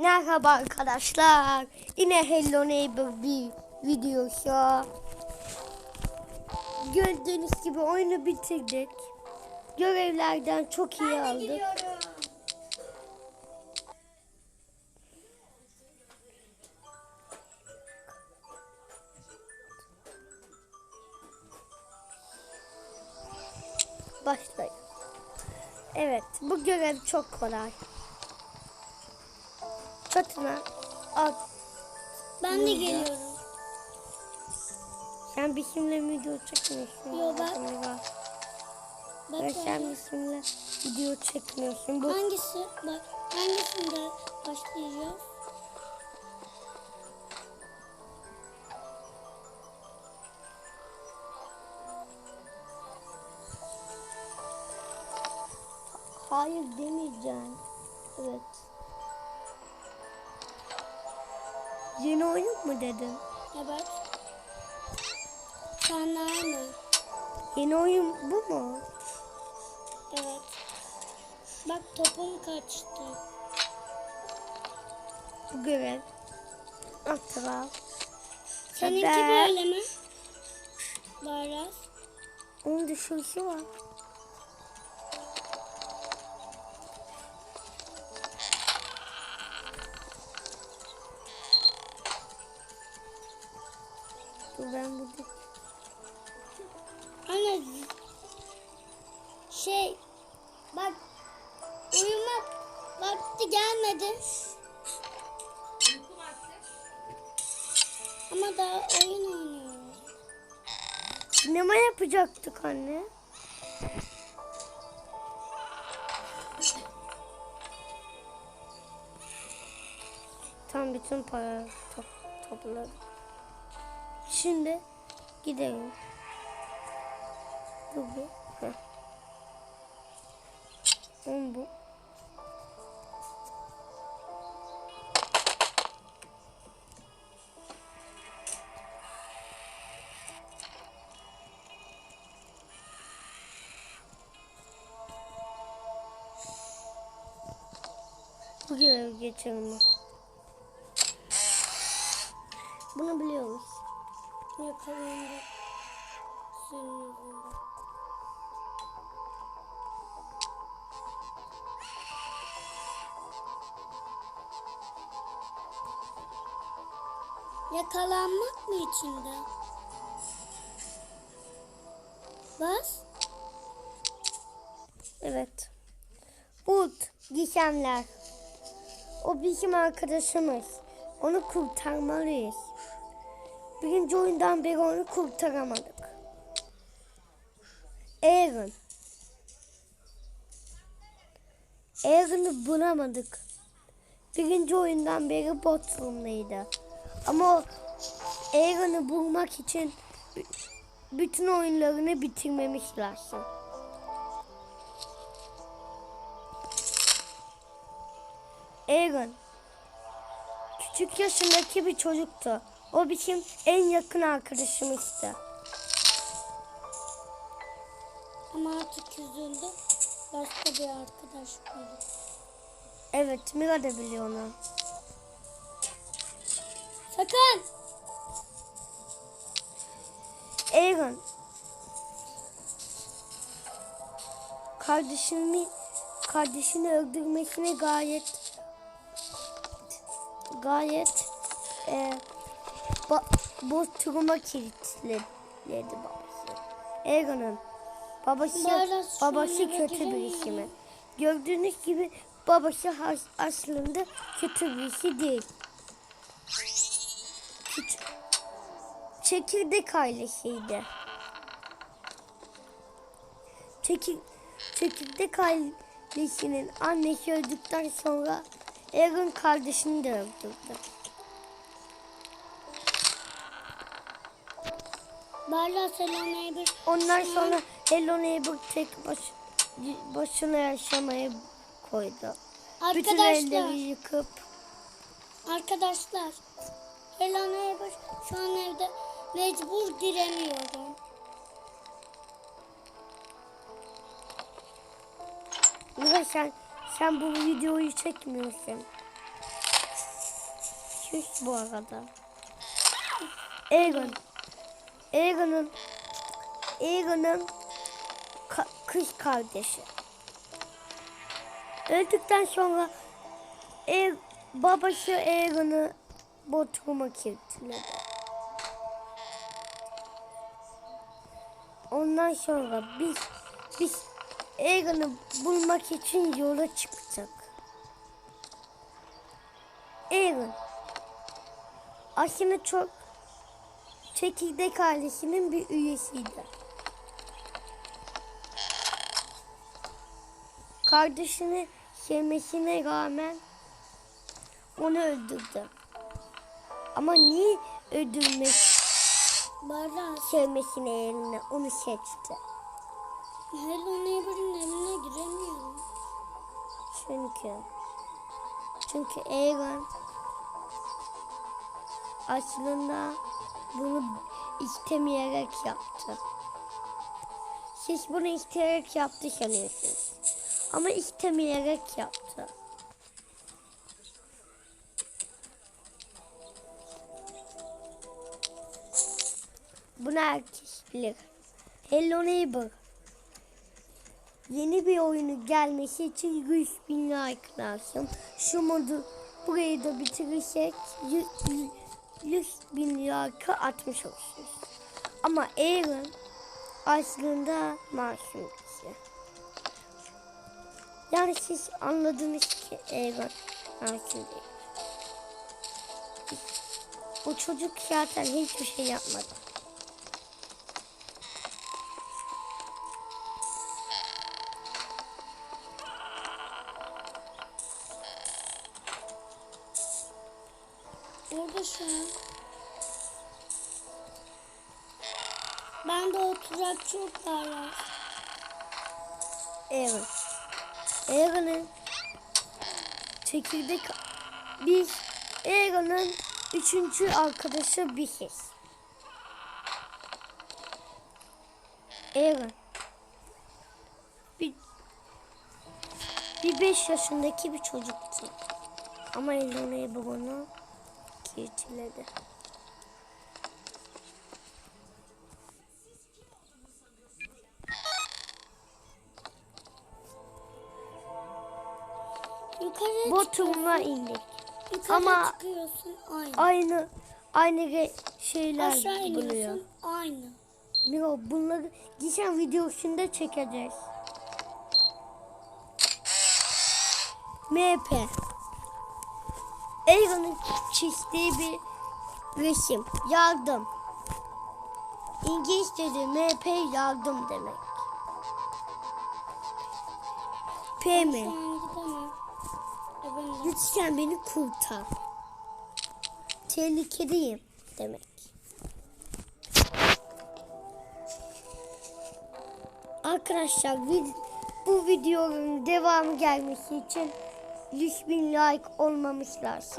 Merhaba arkadaşlar. Yine Hello Neighbor bir videosu. Gördüğünüz gibi oyunu bitirdik. Görevlerden çok iyi aldık. Başlayın. Evet, bu görev çok kolay. Çatına at. Ben de Burada. geliyorum. Sen bizimle video çekmiyorsun. Yo, ben-. Bak Ve sen bizimle video çekmiyorsun. Bu Hangisi? Bak hangisinde başlayacağız? hayır demeyeceğim. Evet. Yeni oyun mu dedin? Evet. De aynı. Yeni oyun bu mu? Evet. Bak topum kaçtı. Bu görev. Hatta Seninki böyle mi? Baraz. Onun düşüşü var. Dur ben burada. Anne şey bak uyumak vakti gelmedi. Ama daha oyun oynuyoruz. Sinema yapacaktık anne. Tam bütün para top, topladım. Şimdi gidelim. Bir. Heh. Oğlum bu. Bu görevi geçelim. Bunu biliyoruz. Yakalandı. Senin yüzünden. Yakalanmak mı içinde? Bas. Evet. Ut, gizemler. O bizim arkadaşımız. Onu kurtarmalıyız. Birinci oyundan beri onu kurtaramadık. Aaron. Aaron'ı bulamadık. Birinci oyundan beri Bodrum'daydı. Ama Aaron'ı bulmak için bütün oyunlarını bitirmemiş lazım. Aaron. Küçük yaşındaki bir çocuktu. O bizim en yakın arkadaşımızdı. Ama artık üzüldü. Başka bir arkadaş buldu. Evet, Mira da biliyor onu. Sakın. Aaron. Kardeşini kardeşini öldürmesine gayet gayet e, ba, bu turuma kilitledi babası. Aaron'un babası babası kötü birisi mi? Gördüğünüz gibi babası aslında kötü birisi değil. Küçük çekirdek ailesiydi. Çekir, çekirdek ailesinin annesi öldükten sonra Aaron kardeşini de öldürdü. Barla selam neighbor. Ondan sonra Hello Neighbor tek baş, başına yaşamaya koydu. Bütün Arkadaşlar. evleri yıkıp Arkadaşlar. Hello neighbor. Şu an evde mecbur direniyorum. Mira sen sen bu videoyu çekmiyorsun. Küs bu arada. Egon. Egon'un Egon'un ka- kız kardeşi. Öldükten sonra e babası Egon'u Bodrum'a kilitledi. Ondan sonra biz biz Egon'u bulmak için yola çıktık. Egon aslında çok çekirdek ailesinin bir üyesiydi. Kardeşini sevmesine rağmen onu öldürdü. Ama niye öldürmek Barlas. sevmesine yerine onu seçti? Hello Neighbor'ın evine giremiyorum. Çünkü çünkü Egon aslında bunu istemeyerek yaptı. Siz bunu isteyerek yaptı sanıyorsunuz. Ama istemeyerek yaptı. Bunu herkes bilir. Hello Neighbor. Yeni bir oyunu gelmesi için 100 bin like lazım. Şu modu burayı da bitirirsek 100, 100 bin like atmış oluruz. Ama Aaron aslında masum kişi. Yani siz anladınız ki Aaron masum değil. O çocuk zaten hiçbir şey yapmadı. An. Ben de oturak çok Barlas. Evet. Aaron'ın çekirdek biz Aaron'ın üçüncü arkadaşı biziz. Aaron bir bir beş yaşındaki bir çocuktu. Ama Elona'yı babana kirtiledi. Yukarı Botumuna indik. yukarı ama- çıkıyorsun aynı. Aynı aynı şeyler Aşağı buluyor. aynı. Miro bunları geçen videosunda çekeceğiz. MP. Aaron'ın çizdiği bir resim. Yardım. İngilizce'de MP yardım demek. P mi? Lütfen beni kurtar. Tehlikedeyim demek. Arkadaşlar bu videonun devamı gelmesi için 100 bin like olmamış lazım.